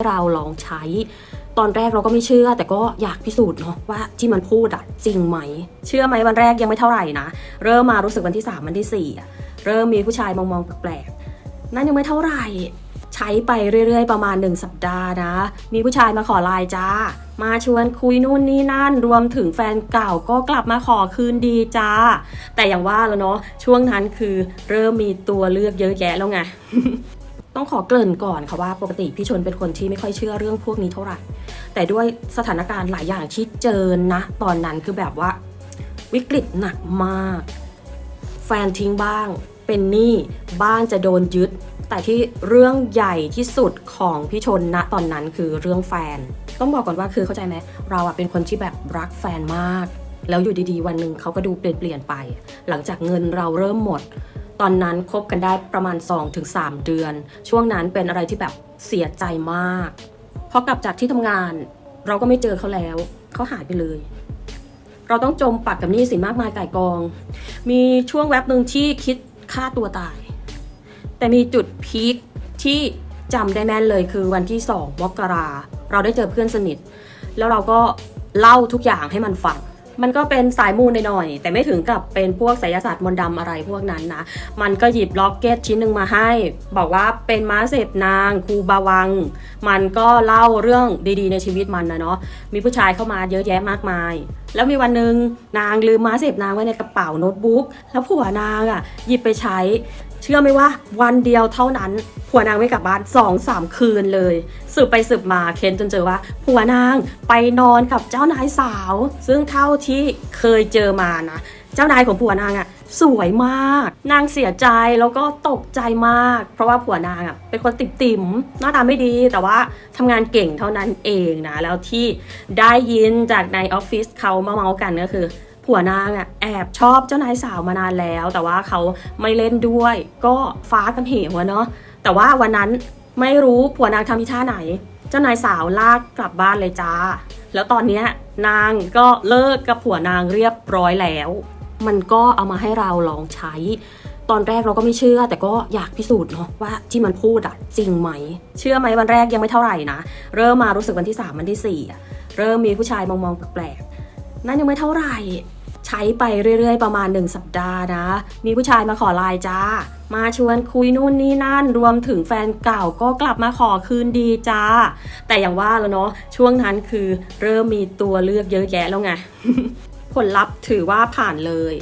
เราลองใช้ ตอนแรกเราก็ไม่เชื่อ แต่ก็อยากพิสูจน์เนาะว่าที่มันพูดอะจริงไหม เชื่อไหมวันแรกยังไม่เท่าไหร่นะ เริ่มมารู้สึกวันที่ 3 วันที่ 4 เริ่มมีผู้ชายมองๆแปลกๆนั่นยังไม่เท่าไหร่ ใช้ไปเรื่อยๆ ประมาณ 1 สัปดาห์นะ มีผู้ชายมาขอไลน์จ้า มาชวนคุยนู่นนี่นั่น รวมถึงแฟนเก่าก็กลับมาขอคืนดีจ้า แต่อย่างว่าแล้วเนาะช่วงนั้นคือเริ่มมีตัวเลือกเยอะแยะแล้วไง ต้องขอเกริ่นก่อนค่ะว่าปกติพี่ชนเป็นคนที่ไม่ค่อยเชื่อเรื่องพวกนี้เท่าไหร่ แต่ด้วยสถานการณ์หลายอย่างที่เจอนะตอนนั้นคือแบบว่าวิกฤตหนักมาก แฟนทิ้งบ้าง เป็นหนี้บ้านจะโดนยึด แต่ที่เรื่องใหญ่ที่สุดของพี่ชนณตอนนั้นคือเรื่องแฟน ต้องบอกก่อนว่าคือเข้าใจไหมเราอะเป็นคนที่แบบรักแฟนมาก แล้วอยู่ดีๆ วันหนึ่งเขาก็ดูเปลี่ยนเปลี่ยนไป หลังจากเงินเราเริ่มหมด ตอนนั้นคบกันได้ประมาณ 2-3 เดือน ช่วงนั้นเป็นอะไรที่แบบเสียใจมากพอกลับจากที่ทำงาน เราก็ไม่เจอเขาแล้ว เขาหายไปเลย เราต้องจมปักกับหนี้สินมากมายก่ายกอง มีช่วงแวบหนึ่งที่คิดฆ่าตัวตาย แต่มีจุดพีคที่จำได้แม่นเลยคือวันที่2มกราเราได้เจอเพื่อนสนิท แล้วเราก็เล่าทุกอย่างให้มันฟัง มันก็เป็นสายมูลหน่อยๆแต่ไม่ถึงกับเป็นพวกไสยศาสตร์มนต์ดำอะไรพวกนั้นนะมันก็หยิบล็อกเก็ตชิ้นหนึ่งมาให้ บอกว่าเป็นม้าเสพนางครูบาวัง มันก็เล่าเรื่องดีๆในชีวิตมันนะเนาะมีผู้ชายเข้ามาเยอะแยะมากมาย แล้วมีวันหนึ่งนางลืมม้าเสพนางไว้ในกระเป๋าโน้ตบุ๊กแล้วผัวนางอะหยิบไปใช้ ชื่อไหมว่าวันเดียวเท่านั้นผัวนางไม่กลับบ้านสองสามคืนเลย สืบไปสืบมาเค้นจนเจอว่าผัวนางไปนอนกับเจ้านายสาว ซึ่งเท่าที่เคยเจอมานะ เจ้านายของผัวนางอะ่ะสวยมาก นางเสียใจแล้วก็ตกใจมาก เพราะว่าผัวนางอะ่ะเป็นคนติดติ่มหน้าตาไม่ดีแต่ว่าทำงานเก่งเท่านั้นเองนะ แล้วที่ได้ยินจากในออฟฟิศเขามาเมาส์กันก็คือ ผัวนางอะแอบชอบเจ้านายสาวมานานแล้ว แต่ว่าเขาไม่เล่นด้วย ก็ฟ้ากับเหวเนาะแต่ว่าวันนั้นไม่รู้ผัวนางทำทีท่าไหน เจ้านายสาวลากกลับบ้านเลยจ้า แล้วตอนเนี้ยนางก็เลิกกับผัวนางเรียบร้อยแล้ว มันก็เอามาให้เราลองใช้ ตอนแรกเราก็ไม่เชื่อ แต่ก็อยากพิสูจน์เนาะว่าที่มันพูดอะจริงไหม เชื่อไหมวันแรกยังไม่เท่าไหร่นะเริ่มมารู้สึกวันที่3วันที่4เริ่มมีผู้ชายมองๆแปลกๆนั่นยังไม่เท่าไหร่ ใช้ไปเรื่อยๆ ประมาณ 1 สัปดาห์นะ มีผู้ชายมาขอไลน์จ้า มาชวนคุยนู่นนี่นั่น รวมถึงแฟนเก่าก็กลับมาขอคืนดีจ้า แต่อย่างว่าแล้วเนาะช่วงนั้นคือเริ่มมีตัวเลือกเยอะแยะแล้วไง ผลลัพธ์ถือว่าผ่านเลย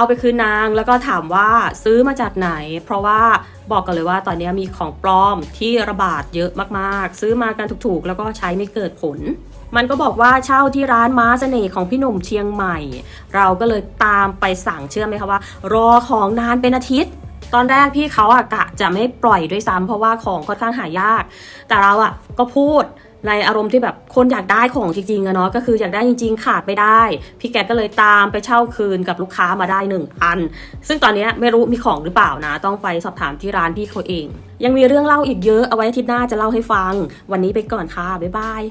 เอาไปคืนนางแล้วก็ถามว่าซื้อมาจากไหน เพราะว่าบอกกันเลยว่าตอนนี้มีของปลอมที่ระบาดเยอะมากๆ ซื้อมากันถูกๆ แล้วก็ใช้ไม่เกิดผล มันก็บอกว่าเช่าที่ร้านม้าเสน่ห์ของพี่หนุ่มเชียงใหม่ เราก็เลยตามไปสั่งเชื่อไหมคะว่า รอของนานเป็นอาทิตย์ตอนแรกพี่เขาอะกะจะไม่ปล่อยด้วยซ้ำเพราะว่าของค่อนข้างหายาก แต่เราอะก็พูด ในอารมณ์ที่แบบคนอยากได้ของจริงๆอะเนาะก็คืออยากได้จริง ๆ ขาดไม่ได้ พี่แกก็เลยตามไปเช่าคืนกับลูกค้ามาได้หนึ่งอัน ซึ่งตอนนี้ไม่รู้มีของหรือเปล่านะ ต้องไปสอบถามที่ร้านพี่เขาเอง ยังมีเรื่องเล่าอีกเยอะเอาไว้อาทิตย์หน้าจะเล่าให้ฟัง วันนี้ไปก่อนค่ะบ๊ายบาย